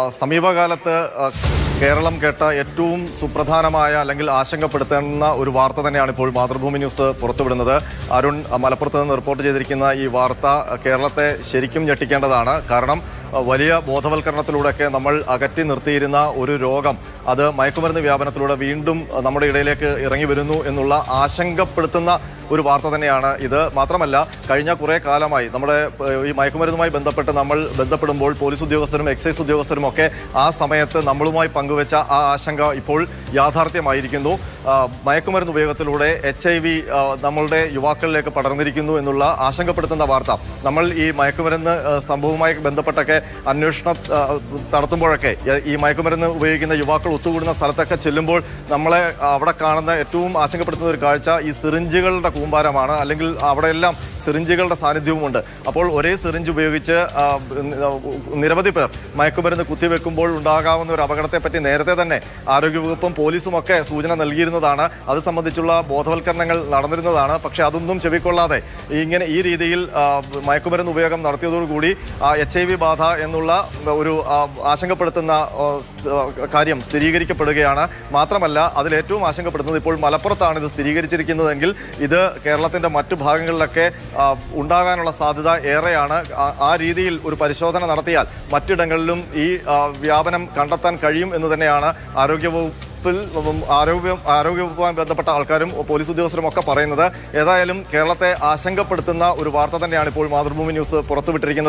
സമീപകാലത്ത് കേരളം കേട്ട ഏറ്റവും സുപ്രധാനമായ അല്ലെങ്കിൽ ആശങ്കപ്പെടുത്തുന്ന ഒരു വാർത്ത തന്നെയാണ് ഇപ്പോൾ മാതൃഭൂമി ന്യൂസ് പുറത്തുവിടുന്നത്. അരുൺ മലപ്പുറത്ത് നിന്ന് റിപ്പോർട്ട് ചെയ്തിരിക്കുന്ന ഈ വാർത്ത കേരളത്തെ ശരിക്കും ഞെട്ടിക്കേണ്ടതാണ്. കാരണം വലിയ ബോധവൽക്കരണത്തിലൂടെയൊക്കെ നമ്മൾ അകറ്റി നിർത്തിയിരുന്ന ഒരു രോഗം അത് മയക്കുമരുന്ന് വ്യാപനത്തിലൂടെ വീണ്ടും നമ്മുടെ ഇടയിലേക്ക് ഇറങ്ങി വരുന്നു എന്നുള്ള ആശങ്കപ്പെടുത്തുന്ന ഒരു വാർത്ത തന്നെയാണ് ഇത്. മാത്രമല്ല കഴിഞ്ഞ കുറേ കാലമായി നമ്മുടെ ഈ മയക്കുമരുന്നുമായി ബന്ധപ്പെട്ട് നമ്മൾ ബന്ധപ്പെടുമ്പോൾ പോലീസ് ഉദ്യോഗസ്ഥരും എക്സൈസ് ഉദ്യോഗസ്ഥരും ഒക്കെ ആ സമയത്ത് നമ്മളുമായി പങ്കുവച്ച ആ ആശങ്ക ഇപ്പോൾ യാഥാർത്ഥ്യമായിരിക്കുന്നു. മയക്കുമരുന്ന് ഉപയോഗത്തിലൂടെ എച്ച് ഐ വി നമ്മളുടെ യുവാക്കളിലേക്ക് പടർന്നിരിക്കുന്നു എന്നുള്ള ആശങ്കപ്പെടുത്തുന്ന വാർത്ത നമ്മൾ ഈ മയക്കുമരുന്ന് സംഭവവുമായി ബന്ധപ്പെട്ടൊക്കെ അന്വേഷണം നടത്തുമ്പോഴൊക്കെ ഈ മയക്കുമരുന്ന് ഉപയോഗിക്കുന്ന യുവാക്കൾ ഒത്തുകൂടുന്ന സ്ഥലത്തൊക്കെ ചെല്ലുമ്പോൾ നമ്മളെ അവിടെ കാണുന്ന ഏറ്റവും ആശങ്കപ്പെടുത്തുന്ന ഒരു കാഴ്ച ഈ സിറിഞ്ചുകളുടെ കൂമ്പാരമാണ്. അല്ലെങ്കിൽ അവിടെയെല്ലാം സിറിഞ്ചുകളുടെ സാന്നിധ്യവുമുണ്ട്. അപ്പോൾ ഒരേ സിറിഞ്ച് ഉപയോഗിച്ച് നിരവധി പേർ മയക്കുമരുന്ന് കുത്തിവെക്കുമ്പോൾ ഉണ്ടാകാവുന്ന ഒരു അപകടത്തെപ്പറ്റി നേരത്തെ തന്നെ ആരോഗ്യവകുപ്പും പോലീസുമൊക്കെ സൂചന നൽകിയിരുന്നതാണ്. അത് സംബന്ധിച്ചുള്ള ബോധവൽക്കരണങ്ങൾ നടന്നിരുന്നതാണ്. പക്ഷെ അതൊന്നും ചെവിക്കൊള്ളാതെ ഇങ്ങനെ ഈ രീതിയിൽ മയക്കുമരുന്ന് ഉപയോഗം നടത്തിയതോടുകൂടി എച്ച് ഐ വി ബാധ എന്നുള്ള ഒരു ആശങ്കപ്പെടുത്തുന്ന കാര്യം സ്ഥിരീകരിക്കപ്പെടുകയാണ്. മാത്രമല്ല അതിലേറ്റവും ആശങ്കപ്പെടുന്നത് ഇപ്പോൾ മലപ്പുറത്താണ് ഇത് സ്ഥിരീകരിച്ചിരിക്കുന്നതെങ്കിൽ ഇത് കേരളത്തിന്റെ മറ്റു ഭാഗങ്ങളിലൊക്കെ ഉണ്ടാകാനുള്ള സാധ്യത ഏറെയാണ്. ആ- രീതിയിൽ ഒരു പരിശോധന നടത്തിയാൽ മറ്റിടങ്ങളിലും ഈ വ്യാപനം കണ്ടെത്താൻ കഴിയും എന്ന് തന്നെയാണ് ആരോഗ്യവകുപ്പിൽ ഉം, ആരോഗ്യ ആരോഗ്യവകുപ്പുമായി ബന്ധപ്പെട്ട ആൾക്കാരും പോലീസ് ഉദ്യോഗസ്ഥരും ഒക്കെ പറയുന്നത്. ഏതായാലും കേരളത്തെ ആശങ്കപ്പെടുത്തുന്ന ഒരു വാർത്ത തന്നെയാണ് ഇപ്പോൾ മാതൃഭൂമി ന്യൂസ് പുറത്തുവിട്ടിരിക്കുന്നത്.